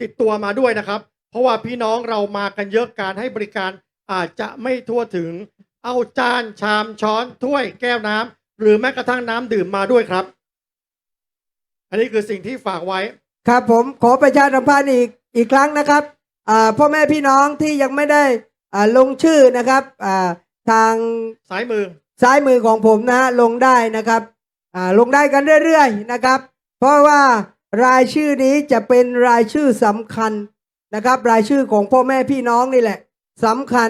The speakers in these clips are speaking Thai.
ติดตัวมาด้วยนะครับ เพราะว่าพี่น้องเรามากันเยอะการให้บริการอาจจะไม่ทั่วถึง เอาจานชามช้อนถ้วยแก้วน้ำหรือแม้กระทั่งน้ำดื่มมาด้วยครับ อันนี้คือสิ่งที่ฝากไว้ ครับผมขอประชาสัมพันธ์อีกอีกครั้งนะครับอ่าพ่อแม่พี่น้องที่ยังไม่ได้อ่าลงชื่อนะครับอ่าทางสายมือซ้ายมือของผมนะฮะลงได้นะครับอ่าลงได้กันเรื่อยๆนะครับ เพราะว่า รายชื่อนี้จะเป็นรายชื่อสำคัญนะครับ รายชื่อของพ่อแม่พี่น้องนี่แหละสำคัญ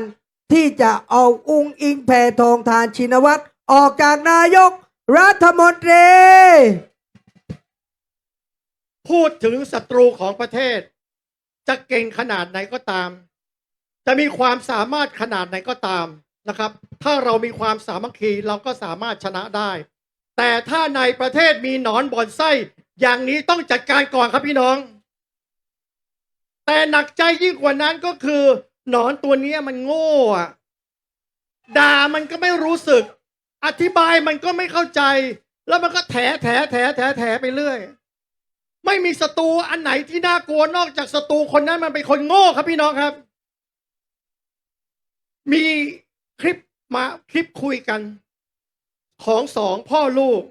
ที่จะเอาอุ้งอิงแพทองทานชินวัตรออกจากนายกรัฐมนตรี พูดถึงศัตรูของประเทศ จะเก่งขนาดไหนก็ตาม จะมีความสามารถขนาดไหนก็ตามนะครับ ถ้าเรามีความสามัคคีเราก็สามารถชนะได้ แต่ถ้าในประเทศมีหนอนบ่อนไส้ อย่างนี้ต้องจัดการก่อนครับพี่น้อง แต่หนักใจยิ่งกว่านั้นก็คือ หนอนตัวนี้มันโง่อะด่ามันก็ไม่รู้สึก อธิบายมันก็ไม่เข้าใจ แล้วมันก็แถแถแถแถแถไปเรื่อย ไม่มีศัตรูอันไหนที่น่ากลัวนอกจากศัตรูคนนั้นมันเป็นคนโง่ครับพี่น้องครับ มีคลิปมาคลิปคุยกัน ของสองพ่อลูก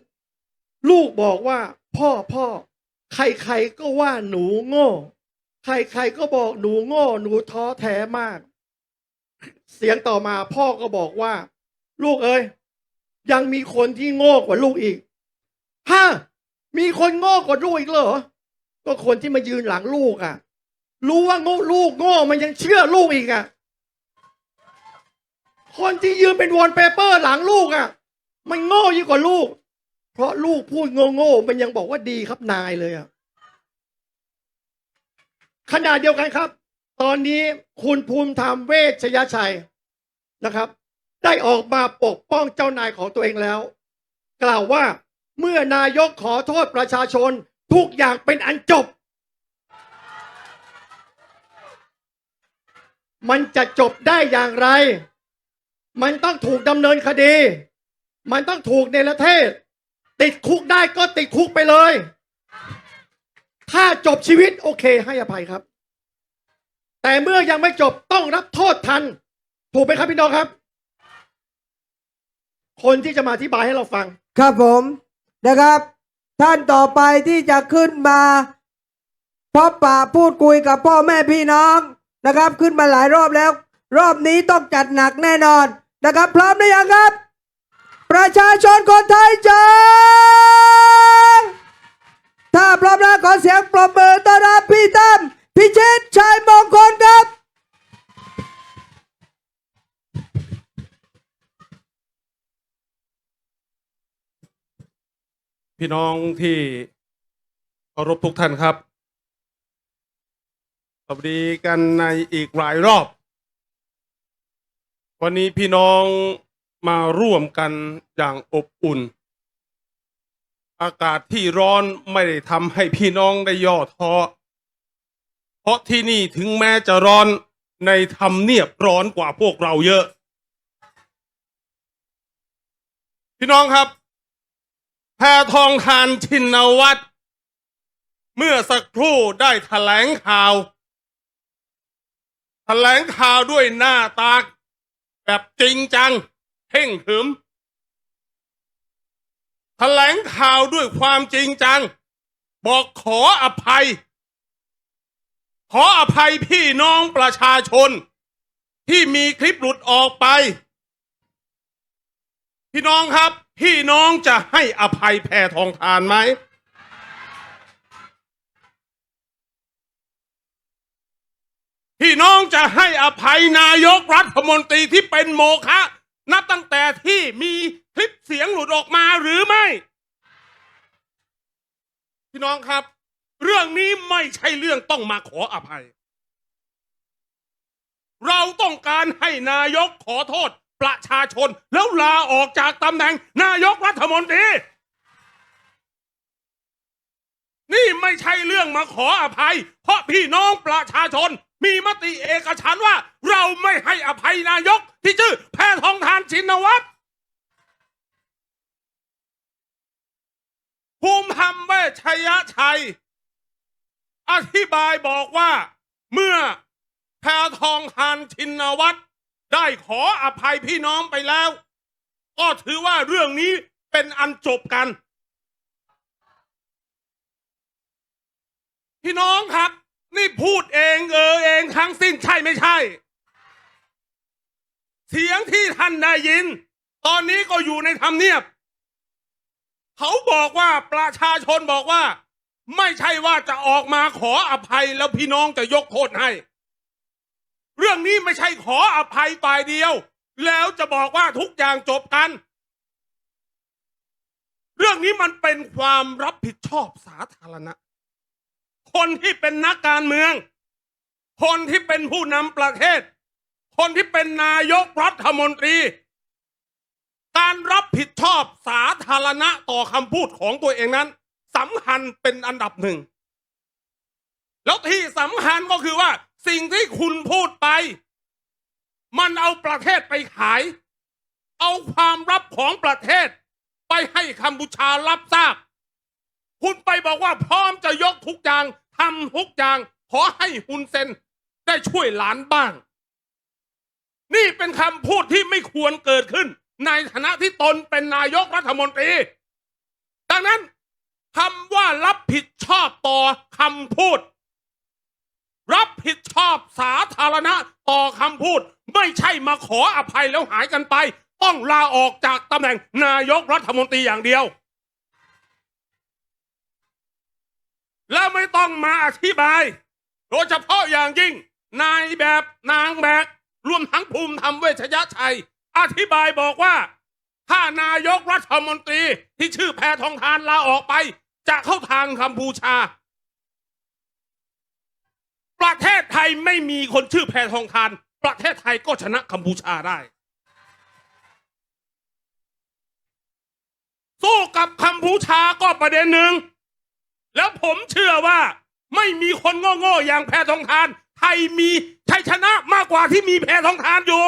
ลูกบอกว่า พ่อพ่อใครๆก็ว่าหนูโง่ ใครๆก็บอกหนูโง่ หนูท้อแท้มาก เสียงต่อมาพ่อก็บอกว่า ลูกเอ้ยยังมีคนที่โง่กว่าลูกอีกฮะมีคนโง่กว่าลูกอีกเหรอ ก็คนที่มายืนหลังลูกอะ รู้ว่าโง่ลูกโง่มันยังเชื่อลูกอีกอะ คนที่ยืนเป็นวอลเปเปอร์หลังลูกอะ มันโง่ยิ่งกว่าลูก เพราะลูกพูดโง่ๆมันยังบอกว่าดีครับนายเลยอะขณะเดียวกันครับ ตอนนี้คุณภูมิธรรมเวชยชัยนะครับ ได้ออกมาปกป้องเจ้านายของตัวเองแล้ว กล่าวว่าเมื่อนายกขอโทษประชาชนทุกอย่างเป็นอันจบ มันจะจบได้อย่างไร มันต้องถูกดำเนินคดี มันต้องถูกในประเทศ ติดคุกได้ก็ติดคุกไปเลย ถ้าจบชีวิตโอเคให้อภัยครับ แต่เมื่อยังไม่จบต้องรับโทษทัน ถูกไหมครับพี่น้องครับ คนที่จะมาอธิบายให้เราฟัง ครับผมนะครับ ท่านต่อไปที่จะขึ้นมาพบปะพูดคุยกับพ่อแม่พี่น้องนะครับ ขึ้นมาหลายรอบแล้ว รอบนี้ต้องจัดหนักแน่นอนนะครับ พร้อมหรือยังครับ ประชาชนคนไทยจ้าถ้าพร้อมแล้วขอเสียงปรบมือต้อนรับพี่ตั้มพิชิตชัยมงคลครับพี่น้องที่เคารพทุกท่านครับ สวัสดีกันในอีกหลายรอบ วันนี้พี่น้อง มาร่วมกันอย่างอบอุ่น อากาศที่ร้อนไม่ได้ทำให้พี่น้องได้ย่อท้อเพราะที่นี่ถึงแม้จะร้อนในทำเนียบร้อนกว่าพวกเราเยอะ พี่น้องครับแพทองทานชินวัตรเมื่อสักครู่ได้แถลงข่าวแถลงข่าวด้วยหน้าตาแบบจริงจัง เพ่งขรึมแถลงข่าวด้วยความจริงจัง บอกขออภัย ขออภัยพี่น้องประชาชน ที่มีคลิปหลุดออกไป พี่น้องครับ พี่น้องจะให้อภัยแพทองทานไหมพี่น้องจะให้อภัยนายกรัฐมนตรีที่เป็นโมฆะ นับตั้งแต่ที่มีคลิปเสียงหลุดออกมาหรือไม่ พี่น้องครับ เรื่องนี้ไม่ใช่เรื่องต้องมาขออภัย เราต้องการให้นายกขอโทษประชาชน แล้วลาออกจากตำแหน่งนายกรัฐมนตรีนี่ไม่ใช่เรื่องมาขออภัย เพราะพี่น้องประชาชน มีมติเอกฉันท์ว่า เราไม่ให้อภัยนายก ที่ชื่อแพทองทานชินวัตรภูมิธรรมเวชยชัย อธิบายบอกว่า เมื่อแพทองทานชินวัตรได้ขออภัยพี่น้องไปแล้ว ก็ถือว่าเรื่องนี้เป็นอันจบกัน พี่น้องครับ นี่พูดเองเออเองทั้งสิ้นใช่ไม่ใช่ เสียงที่ท่านได้ยิน ตอนนี้ก็อยู่ในทำเนียบ เขาบอกว่าประชาชนบอกว่า ไม่ใช่ว่าจะออกมาขออภัยแล้วพี่น้องจะยกโทษให้ เรื่องนี้ไม่ใช่ขออภัยฝ่ายเดียว แล้วจะบอกว่าทุกอย่างจบกัน เรื่องนี้มันเป็นความรับผิดชอบสาธารณะ คนที่เป็นนักการเมือง คนที่เป็นผู้นำประเทศ คนที่เป็นนายกรัฐมนตรี การรับผิดชอบสาธารณะต่อคำพูดของตัวเองนั้นสำคัญเป็นอันดับหนึ่ง แล้วที่สำคัญก็คือว่า สิ่งที่คุณพูดไป มันเอาประเทศไปขาย เอาความลับของประเทศ ไปให้กัมพูชารับทราบ คุณไปบอกว่าพร้อมจะยกทุกอย่างทำทุกอย่างขอให้ฮุนเซนได้ช่วยหลานบ้าง นี่เป็นคำพูดที่ไม่ควรเกิดขึ้น ในฐานะที่ตนเป็นนายกรัฐมนตรี ดังนั้นคำว่ารับผิดชอบต่อคำพูด รับผิดชอบสาธารณะต่อคำพูด ไม่ใช่มาขออภัยแล้วหายกันไป ต้องลาออกจากตำแหน่งนายกรัฐมนตรีอย่างเดียว แล้วไม่ต้องมาอธิบาย โดยเฉพาะอย่างยิ่ง นายแบบนางแบบรวมทั้งภูมิธรรมเวชยชัย อธิบายบอกว่า ถ้านายกรัฐมนตรีที่ชื่อแพทองทานลาออกไป จะเข้าทางกัมพูชา ประเทศไทยไม่มีคนชื่อแพทองทาน ประเทศไทยก็ชนะกัมพูชาได้สู้กับกัมพูชาก็ประเด็นหนึ่ง แล้วผมเชื่อว่าไม่มีคนโง่ๆอย่างแพทองทาน ไทยมีชัยชนะมากกว่าที่มีแพทองทานอยู่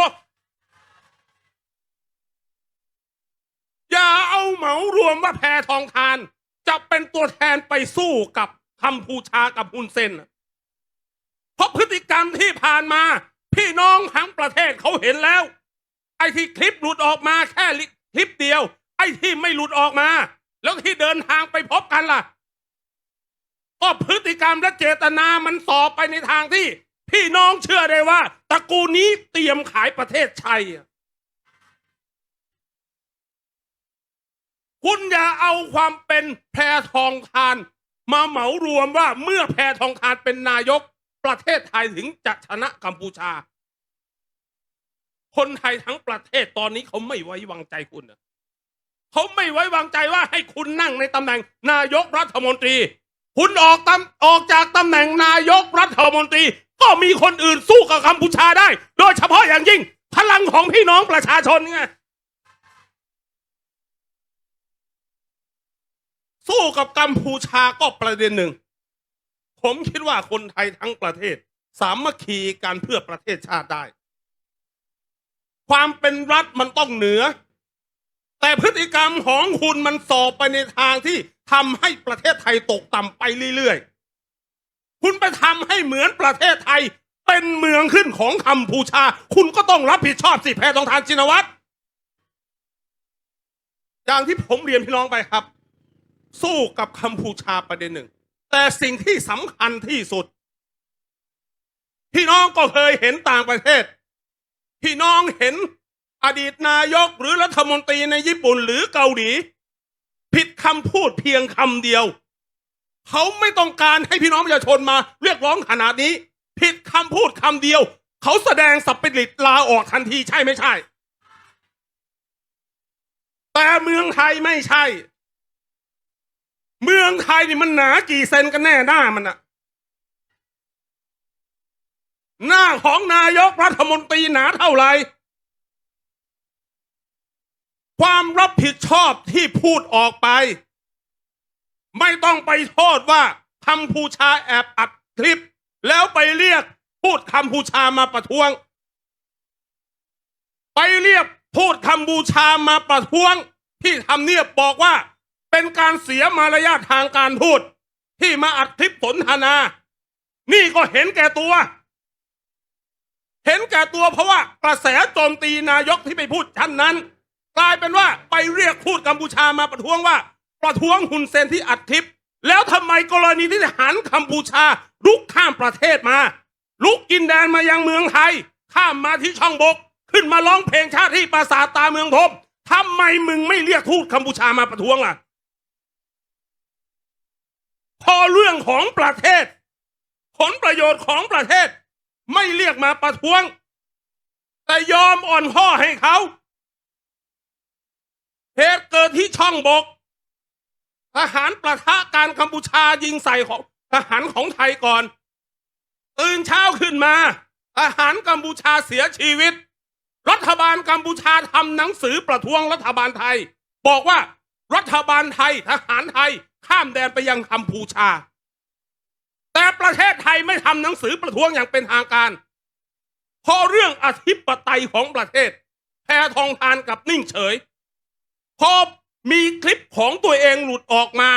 อย่าเอาเหมารวมว่าแพทองทาน จะเป็นตัวแทนไปสู้กับกัมพูชากับฮุนเซนเพราะพฤติกรรมที่ผ่านมา พี่น้องทั้งประเทศเขาเห็นแล้ว ไอ้ที่คลิปหลุดออกมาแค่คลิปเดียว ไอ้ที่ไม่หลุดออกมา แล้วที่เดินทางไปพบกันล่ะ ก็พฤติกรรมและเจตนามันสอบไปในทางที่ พี่น้องเชื่อได้ว่าตระกูลนี้เตรียมขายประเทศไทยคุณอย่าเอาความเป็นแพทองทาน มาเหมารวมว่าเมื่อแพทองทานเป็นนายก ประเทศไทยถึงจะชนะกัมพูชา คนไทยทั้งประเทศตอนนี้เขาไม่ไว้วางใจคุณเขาไม่ไว้วางใจว่าให้คุณนั่งในตำแหน่งนายกรัฐมนตรี คุณออกตำออกจากตำแหน่งนายกรัฐมนตรี ก็มีคนอื่นสู้กับกัมพูชาได้ โดยเฉพาะอย่างยิ่ง พลังของพี่น้องประชาชนไงสู้กับกัมพูชาก็ประเด็นหนึ่ง ผมคิดว่าคนไทยทั้งประเทศ สามัคคีกันเพื่อประเทศชาติได้ ความเป็นรัฐมันต้องเหนือ แต่พฤติกรรมของคุณมันสอบไปในทางที่ทำให้ประเทศไทยตกต่ำไปเรื่อยๆ คุณไปทำให้เหมือนประเทศไทยเป็นเมืองขึ้นของกัมพูชา คุณก็ต้องรับผิดชอบสิแพทองทานชินวัตรอย่างที่ผมเรียนพี่น้องไปครับ สู้กับกัมพูชาประเด็นหนึ่ง แต่สิ่งที่สำคัญที่สุด พี่น้องก็เคยเห็นต่างประเทศ พี่น้องเห็น อดีตนายกหรือรัฐมนตรีในญี่ปุ่นหรือเกาหลี ผิดคำพูดเพียงคำเดียว เขาไม่ต้องการให้พี่น้องประชาชนมา เรียกร้องขนาดนี้ ผิดคำพูดคำเดียว เขาแสดงสับปิริตลาออกทันทีใช่ไม่ใช่ แต่เมืองไทยไม่ใช่ เมืองไทยนี่มันหนากี่เซนกันแน่หน้ามันอะหน้าของนายกรัฐมนตรีหนาเท่าไหร่ ความรับผิดชอบที่พูดออกไป ไม่ต้องไปโทษว่ากัมพูชาแอบอัดคลิป แล้วไปเรียกพูดกัมพูชามาประท้วง ไปเรียกพูดกัมพูชามาประท้วง ที่ทำเนียบบอกว่า เป็นการเสียมารยาททางการพูด ที่มาอัดคลิปสนทนา นี่ก็เห็นแก่ตัว เห็นแก่ตัวเพราะว่ากระแสโจมตีนายกที่ไปพูดชั้นนั้น กลายเป็นว่าไปเรียกพูดกัมพูชามาประท้วงว่า ประท้วงฮุนเซนที่อัดคลิป แล้วทำไมกรณีที่ทหารกัมพูชาลุกข้ามประเทศมา ลุกกินแดนมายังเมืองไทย ข้ามมาที่ช่องบก ขึ้นมาร้องเพลงชาติที่ปราสาทตาเมืองทบทำไมมึงไม่เรียกทูตกัมพูชามาประท้วงล่ะ พอเรื่องของประเทศ ผลประโยชน์ของประเทศ ไม่เรียกมาประท้วง แต่ยอมอ่อนข้อให้เขา เหตุเกิดที่ช่องบก ทหารประทะการกัมพูชายิงใส่ของทหารของไทยก่อน ตื่นเช้าขึ้นมา ทหารกัมพูชาเสียชีวิต รัฐบาลกัมพูชาทำหนังสือประท้วงรัฐบาลไทย บอกว่ารัฐบาลไทยทหารไทยข้ามแดนไปยังกัมพูชา แต่ประเทศไทยไม่ทำหนังสือประท้วงอย่างเป็นทางการเพอเรื่องอธิปไตยของประเทศแพทองทานกับนิ่งเฉย พอมีคลิปของตัวเองหลุดออกมา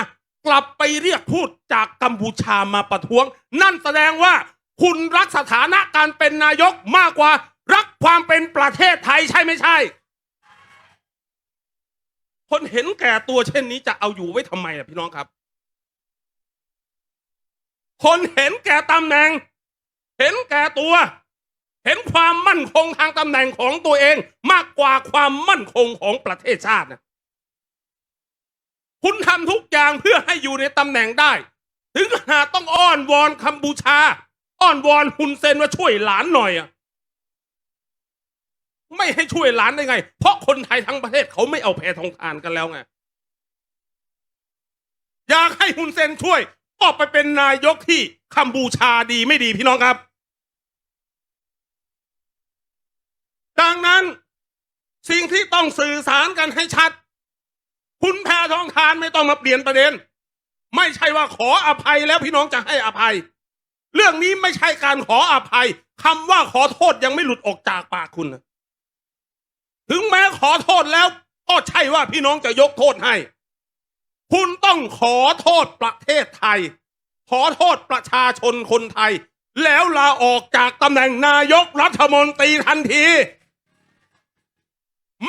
กลับไปเรียกพูดจากกัมพูชามาประท้วง นั่นแสดงว่าคุณรักสถานะการเป็นนายกมากกว่ารักความเป็นประเทศไทยใช่ไม่ใช่ คนเห็นแก่ตัวเช่นนี้จะเอาอยู่ไว้ทำไมล่ะพี่น้องครับ คนเห็นแก่ตำแหน่ง เห็นแก่ตัว เห็นความมั่นคงทางตำแหน่งของตัวเองมากกว่าความมั่นคงของประเทศชาตินะ คุณทำทุกอย่างเพื่อให้อยู่ในตำแหน่งได้ ถึงขนาดต้องอ้อนวอนกัมพูชา อ้อนวอนฮุนเซนว่าช่วยหลานหน่อยอะไม่ให้ช่วยหลานได้ไง เพราะคนไทยทั้งประเทศเขาไม่เอาแพทองทานกันแล้วไงอยากให้ฮุนเซนช่วยก็ไปเป็นนายกที่กัมพูชาดีไม่ดีพี่น้องครับ ดังนั้นสิ่งที่ต้องสื่อสารกันให้ชัด คุณแพทองทานไม่ต้องมาเปลี่ยนประเด็น ไม่ใช่ว่าขออภัยแล้วพี่น้องจะให้อภัย เรื่องนี้ไม่ใช่การขออภัยคำว่าขอโทษยังไม่หลุดออกจากปากคุณ ถึงแม้ขอโทษแล้ว ก็ใช่ว่าพี่น้องจะยกโทษให้ คุณต้องขอโทษประเทศไทย ขอโทษประชาชนคนไทย แล้วลาออกจากตำแหน่งนายกรัฐมนตรีทันที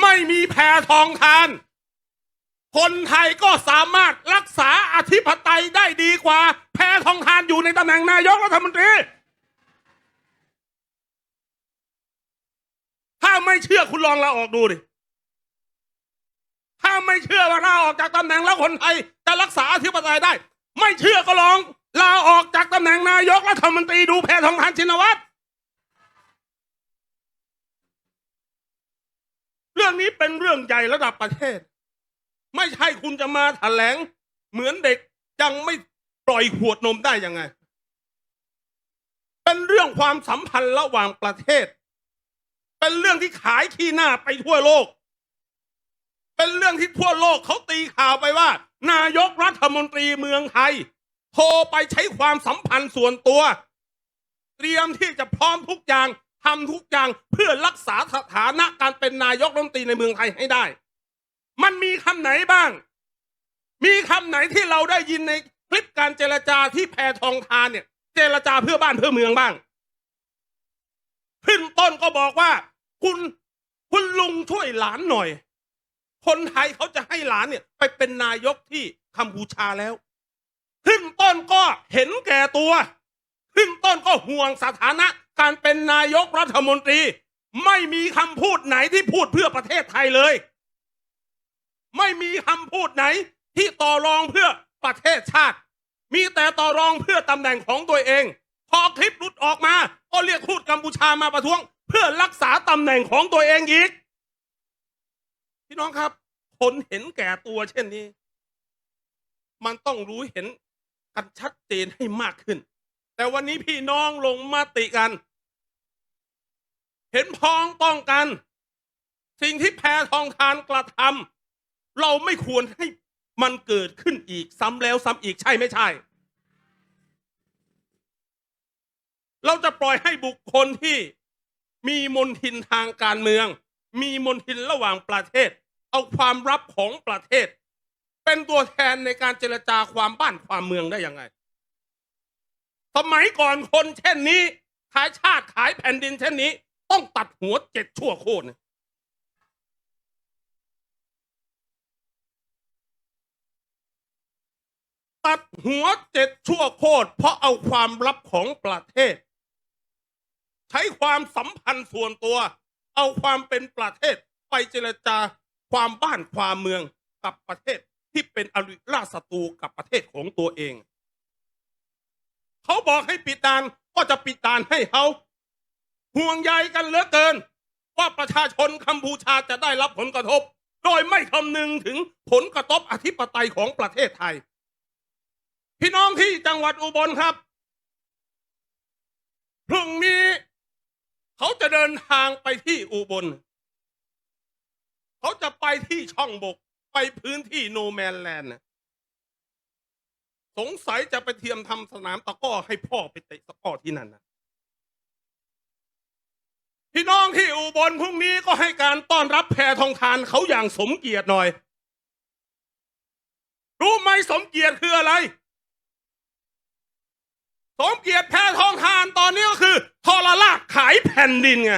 ไม่มีแพทองทาน คนไทยก็สามารถรักษาอธิปไตยได้ดีกว่า แพทองทานอยู่ในตำแหน่งนายกรัฐมนตรี ถ้าไม่เชื่อคุณลองลาออกดูดิ ถ้าไม่เชื่อว่าลาออกจากตำแหน่งแล้วคนไทยจะรักษาอธิปไตยได้ ไม่เชื่อก็ลองลาออกจากตำแหน่งนายกรัฐมนตรีดูแพทองทานชินวัตรเรื่องนี้เป็นเรื่องใหญ่ระดับประเทศ ไม่ใช่คุณจะมาแถลง เหมือนเด็กยังไม่ปล่อยขวดนมได้ยังไง เป็นเรื่องความสัมพันธ์ระหว่างประเทศ เป็นเรื่องที่ขายขี้หน้าไปทั่วโลก เป็นเรื่องที่ทั่วโลกเขาตีข่าวไปว่า นายกรัฐมนตรีเมืองไทยโทรไปใช้ความสัมพันธ์ส่วนตัว เตรียมที่จะพร้อมทุกอย่างทำทุกอย่างเพื่อรักษาสถานะการเป็นนายกรัฐมนตรีในเมืองไทยให้ได้ มันมีคำไหนบ้าง มีคำไหนที่เราได้ยินในคลิปการเจรจาที่แพทองทานเนี่ย เจรจาเพื่อบ้านเพื่อเมืองบ้าง ขึ้นต้นก็บอกว่า คุณคุณลุงช่วยหลานหน่อย คนไทยเขาจะให้หลานเนี่ย ไปเป็นนายกที่กัมพูชาแล้ว ขึ้นต้นก็เห็นแก่ตัว ขึ้นต้นก็ห่วงสถานะการเป็นนายกรัฐมนตรี ไม่มีคำพูดไหนที่พูดเพื่อประเทศไทยเลย ไม่มีคำพูดไหน ที่ต่อรองเพื่อประเทศชาติ มีแต่ต่อรองเพื่อตำแหน่งของตัวเอง พอคลิปหลุดออกมาก็เรียกพูดกัมพูชามาประท้วง เพื่อรักษาตำแหน่งของตัวเองอีก พี่น้องครับ คนเห็นแก่ตัวเช่นนี้ มันต้องรู้เห็นกันชัดเจนให้มากขึ้น แต่วันนี้พี่น้องลงมาติกัน เห็นพ้องต้องกัน สิ่งที่แพทองทานกระทำ เราไม่ควรให้มันเกิดขึ้นอีกซ้ำแล้วซ้ำอีกใช่ไม่ใช่ เราจะปล่อยให้บุคคลที่มีมนทินทางการเมือง มีมนทินระหว่างประเทศ เอาความลับของประเทศ เป็นตัวแทนในการเจรจาความบ้านความเมืองได้ยังไง สมัยก่อนคนเช่นนี้ ขายชาติขายแผ่นดินเช่นนี้ ต้องตัดหัวเจ็ดชั่วโคตรนะ ตัดหัวเจ็ดชั่วโคตรเพราะเอาความลับของประเทศ ใช้ความสัมพันธ์ส่วนตัว เอาความเป็นประเทศไปเจรจาความบ้านความเมืองกับประเทศที่เป็นอริราศัตรูกับประเทศของตัวเอง เขาบอกให้ปิดด่านก็จะปิดด่านให้เขาห่วงใยกันเหลือเกิน ว่าประชาชนกัมพูชาจะได้รับผลกระทบ โดยไม่คำนึงถึงผลกระทบอธิปไตยของประเทศไทย พี่น้องที่จังหวัดอุบลครับ พรุ่งนี้เขาจะเดินทางไปที่อุบล เขาจะไปที่ช่องบก ไปพื้นที่โนแมนแลนด์สงสัยจะไปเทียมทำสนามตะก้อให้พ่อไปเตะตะก้อที่นั่นนะพี่น้องที่อุบลพรุ่งนี้ก็ให้การต้อนรับแพรทองทานเขาอย่างสมเกียรติหน่อย รู้ไหมสมเกียรติคืออะไร สมเกียรติแพทองทานตอนนี้ก็คือทรลากขายแผ่นดินไง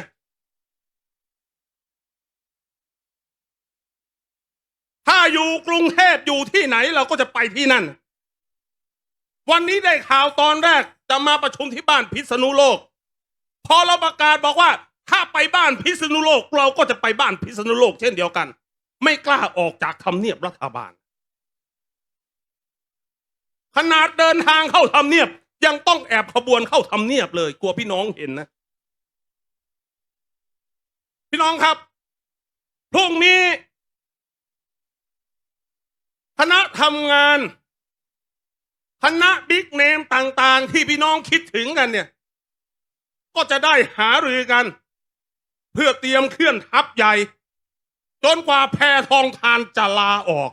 ถ้าอยู่กรุงเทพอยู่ที่ไหนเราก็จะไปที่นั่น วันนี้ได้ข่าวตอนแรกจะมาประชุมที่บ้านพิษณุโลก พอเราประกาศบอกว่า ถ้าไปบ้านพิษณุโลก เราก็จะไปบ้านพิษณุโลก เช่นเดียวกัน ไม่กล้าออกจากทำเนียบรัฐบาล ขนาดเดินทางเข้าทำเนียบ ยังต้องแอบขบวนเข้าทำเนียบเลย กลัวพี่น้องเห็นนะ พี่น้องครับพรุ่งนี้คณะทำงานคณะบิ๊กเนมต่างๆ ที่พี่น้องคิดถึงกันเนี่ย ก็จะได้หารือกัน เพื่อเตรียมเคลื่อนทัพใหญ่ จนกว่าแพทองทานจะลาออก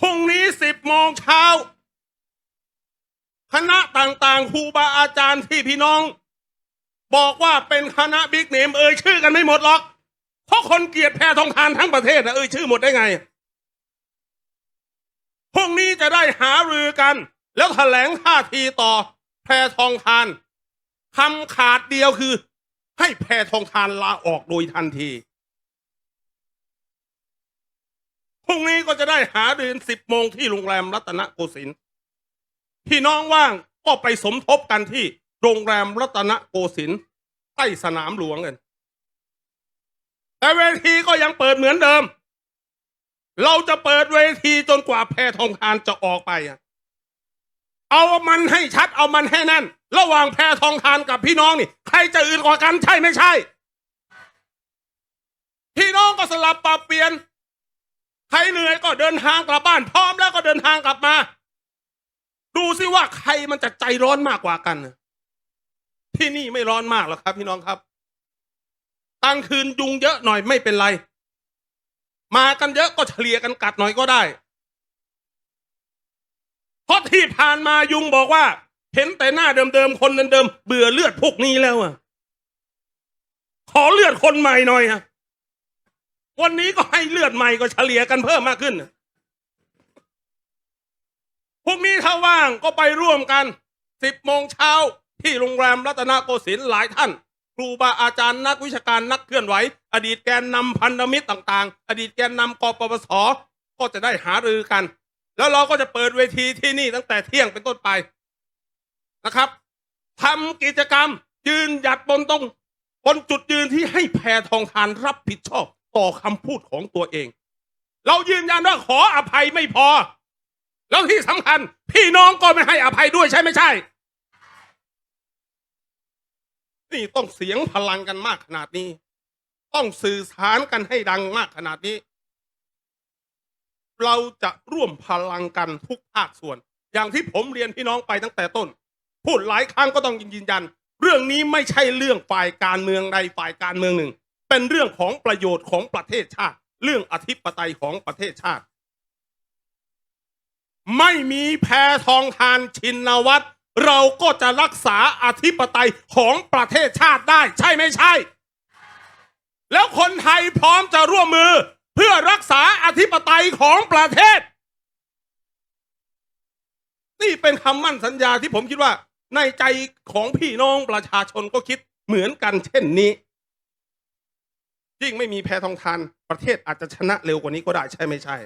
พรุ่งนี้สิบโมงเช้า คณะต่างๆครูบาอาจารย์ที่พี่น้อง บอกว่าเป็นคณะบิ๊กเนมเอ่ยชื่อกันไม่หมดหรอก เพราะคนเกียดแพทองทานทั้งประเทศนะเอ่ยชื่อหมดได้ไงพรุ่งนี้จะได้หารือกัน แล้วแถลงท่าทีต่อ แพทองทานคำขาดเดียวคือ ให้แพทองทานลาออกโดยทันที พรุ่งนี้ก็จะได้หาเดือนสิบโมงที่โรงแรมรัตนโกสินทร์พี่น้องว่างก็ไปสมทบกันที่โรงแรมรัตนโกสินทร์ใต้สนามหลวงกันแต่เวทีก็ยังเปิดเหมือนเดิม เราจะเปิดเวทีจนกว่าแพทองทานจะออกไปอะเอามันให้ชัดเอามันให้แน่น ระหว่างแพทองทานกับพี่น้องนี่ ใครจะอื่นกว่ากันใช่ไม่ใช่ พี่น้องก็สลับปรับเปลี่ยน ใครเหนื่อยก็เดินทางกลับบ้าน พร้อมแล้วก็เดินทางกลับมา ดูสิว่าใครมันจะใจร้อนมากกว่ากัน ที่นี่ไม่ร้อนมากหรอกครับ พี่น้องครับตั้งคืนยุงเยอะหน่อยไม่เป็นไร มากันเยอะก็เฉลี่ยกันกัดหน่อยก็ได้เพราะที่ผ่านมายุงบอกว่า เห็นแต่หน้าเดิมๆคนเดิมๆเบื่อเลือดพวกนี้แล้วอะ ขอเลือดคนใหม่หน่อยอะ วันนี้ก็ให้เลือดใหม่ก็เฉลี่ยกันเพิ่มมากขึ้นพรุ่งนี้ถ้าว่างก็ไปร่วมกันสิบโมงเช้าที่โรงแรมรัตนโกสินทร์หลายท่าน ครูบาอาจารย์นักวิชาการนักเคลื่อนไหว อดีตแกนนำพันธมิตรต่างๆ อดีตแกนนำกปปสก็จะได้หารือกัน แล้วเราก็จะเปิดเวทีที่นี่ตั้งแต่เที่ยงเป็นต้นไปนะครับทำกิจกรรมยืนหยัดบนตรงบนจุดยืนที่ให้แพทองทานรับผิดชอบ ต่อคำพูดของตัวเอง เรายืนยันว่าขออภัยไม่พอ แล้วที่สำคัญ พี่น้องก็ไม่ให้อภัยด้วยใช่ไม่ใช่ นี่ต้องเสียงพลังกันมากขนาดนี้ ต้องสื่อสารกันให้ดังมากขนาดนี้ เราจะร่วมพลังกันทุกภาคส่วน อย่างที่ผมเรียนพี่น้องไปตั้งแต่ต้น พูดหลายครั้งก็ต้องยืนยัน เรื่องนี้ไม่ใช่เรื่องฝ่ายการเมืองใดฝ่ายการเมืองหนึ่ง เป็นเรื่องของประโยชน์ของประเทศชาติ เรื่องอธิปไตยของประเทศชาติ ไม่มีแพทองทานชินวัตรเราก็จะรักษาอธิปไตยของประเทศชาติได้ ใช่ไม่ใช่ แล้วคนไทยพร้อมจะร่วมมือเพื่อรักษาอธิปไตยของประเทศ นี่เป็นคำมั่นสัญญาที่ผมคิดว่า ในใจของพี่น้องประชาชนก็คิดเหมือนกันเช่นนี้ ยิ่งไม่มีแพทองทานประเทศอาจจะชนะเร็วกว่านี้ก็ได้ใช่ไม่ใช่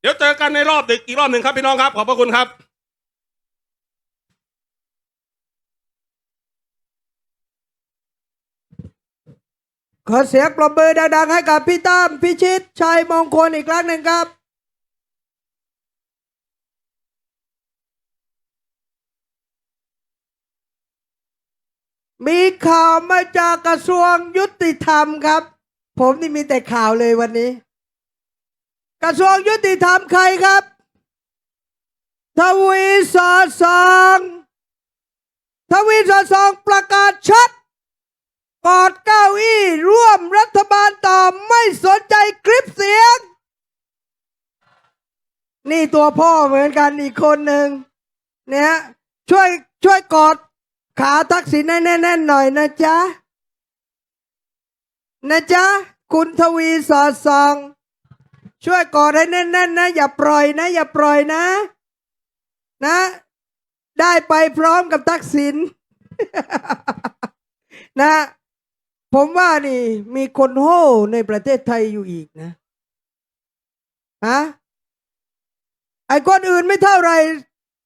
เดี๋ยวเจอกันในรอบดึกอีกรอบหนึ่งครับพี่น้องครับ ขอบพระคุณครับขอเสียงปรบมือดังๆให้กับพี่ตั้มพิชิตชัยมงคลอีกครั้งหนึ่งครับ ข่าวมาจากกระทรวงยุติธรรมครับ ผมนี่มีแต่ข่าวเลยวันนี้ กระทรวงยุติธรรมใครครับ ทวีสอดสองทวีสอดสองประกาศชัดกอดเก้าอี้ร่วมรัฐบาลต่อไม่สนใจคลิปเสียง นี่ตัวพ่อเหมือนกันอีกคนหนึ่งเนี่ยช่วยช่วยกอด ขาทักษิณให้แน่นๆหน่อยนะจ๊ะ นะจ๊ะ คุณทวีสอดส่อง ช่วยกอดให้แน่นๆนะ อย่าปล่อยนะ อย่าปล่อยนะ นะ ได้ไปพร้อมกับทักษิณนะ ผมว่านี่ มีคนโห่ในประเทศไทยอยู่อีกนะฮะไอ้คนอื่นไม่เท่าไร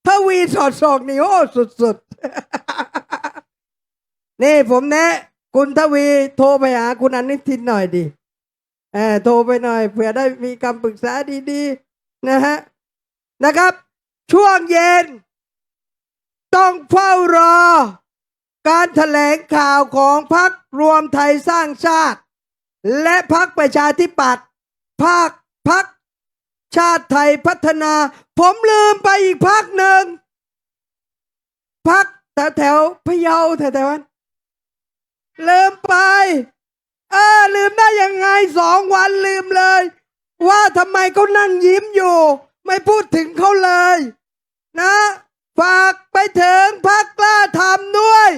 หรถ้าวีสอดสองนี่โอ้สุดๆ นี่ผมแนะ คุณทวีโทรไปหาคุณอนุทินหน่อยดิเออโทรไปหน่อยเผื่อได้มีคำปรึกษาดีๆ นะฮะนะครับ ช่วงเย็น ต้องเฝ้ารอ การแถลงข่าวของพรรครวมไทยสร้างชาติ และพรรคประชาธิปัตย์ภาค ชาติไทยพัฒนา ผมลืมไปอีกพรรคหนึ่งพรรคแถวแถวพะเยาแถวแถวนั้นลืมไป เออ ลืมได้ยังไงสองวันลืมเลย ว่าทำไมเขานั่งยิ้มอยู่ ไม่พูดถึงเขาเลย นะ ฝากไปถึงพักกล้าทำด้วย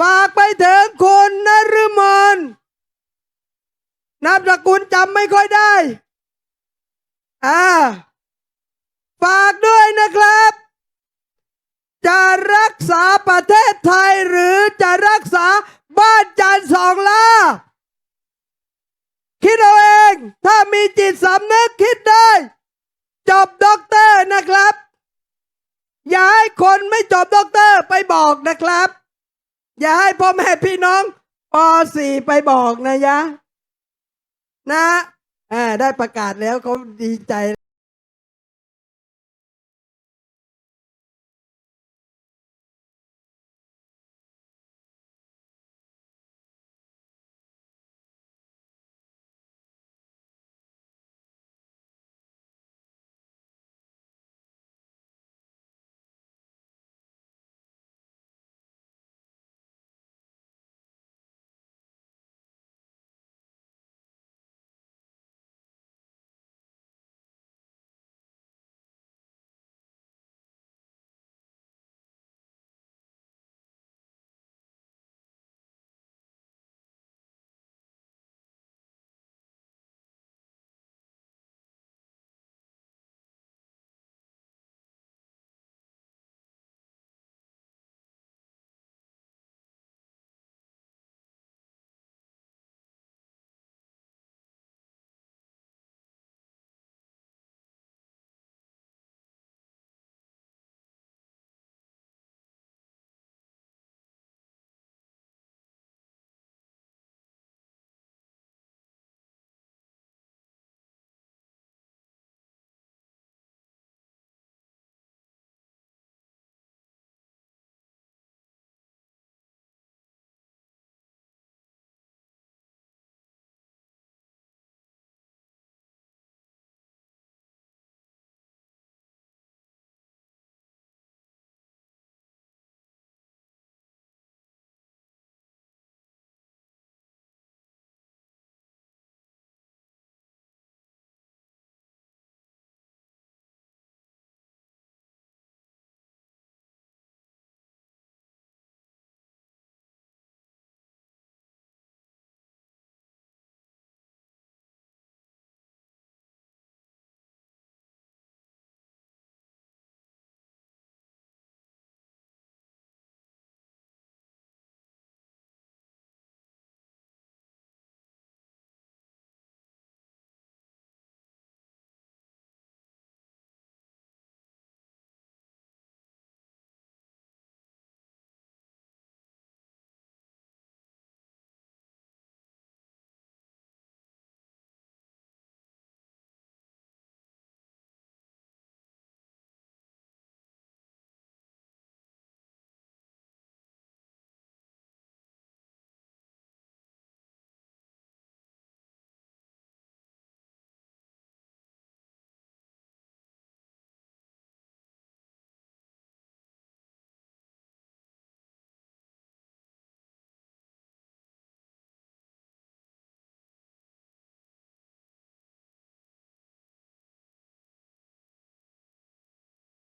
ฝากไปถึงคุณนฤมลนามสกุลจำไม่ค่อยได้ อ่าฝากด้วยนะครับ จะรักษาประเทศไทยหรือจะรักษาบ้านจันสองล่าคิดเอาเอง ถ้ามีจิตสำนึกคิดได้ จบด็อกเตอร์นะครับ อย่าให้คนไม่จบด็อกเตอร์ไปบอกนะครับ อย่าให้พ่อแม่พี่น้องป .4 ไปบอกนะยะ นะ ได้ประกาศแล้วเขาดีใจ